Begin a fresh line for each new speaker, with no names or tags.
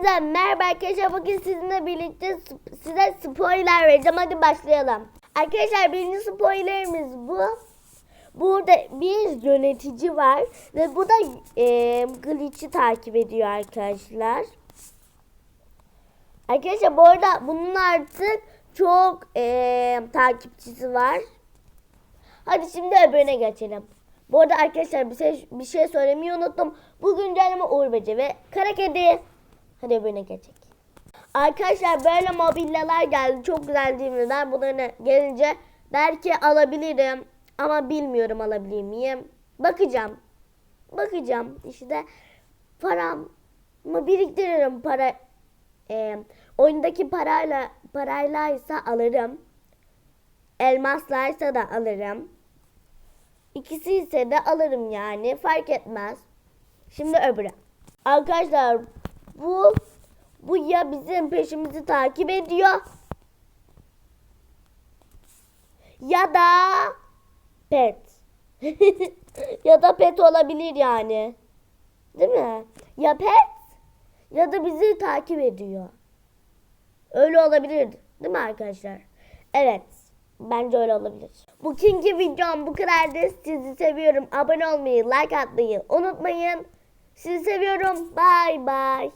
Hepinize merhaba arkadaşlar. Bugün sizinle birlikte size spoiler vereceğim. Hadi başlayalım. Arkadaşlar birinci spoilerimiz bu. Burada bir yönetici var ve bu da e, Glitch'i takip ediyor arkadaşlar. Arkadaşlar bu arada bunun artık çok e, takipçisi var. Hadi şimdi öbürüne geçelim. Bu arada arkadaşlar bir şey, bir şey söylemeyi unuttum. Bu güncelleme Uğur Böce ve Kara Kedi. Hadi öbürüne geçelim. Arkadaşlar böyle mobilyalar geldi. Çok güzel değil mi? Ben bunları gelince belki alabilirim. Ama bilmiyorum alabilir miyim. Bakacağım. Bakacağım. İşte paramı biriktiririm. Para e, oyundaki parayla paraylaysa alırım. Elmaslarsa da alırım. İkisi ise de alırım yani. Fark etmez. Şimdi öbürü. Arkadaşlar bu bu ya bizim peşimizi takip ediyor ya da pet. ya da pet olabilir yani. Değil mi? Ya pet ya da bizi takip ediyor. Öyle olabilir. Değil mi arkadaşlar? Evet. Bence öyle olabilir. Bugünkü videom bu kadardı. Sizi seviyorum. Abone olmayı, like atmayı unutmayın. Sizi seviyorum. Bye bye.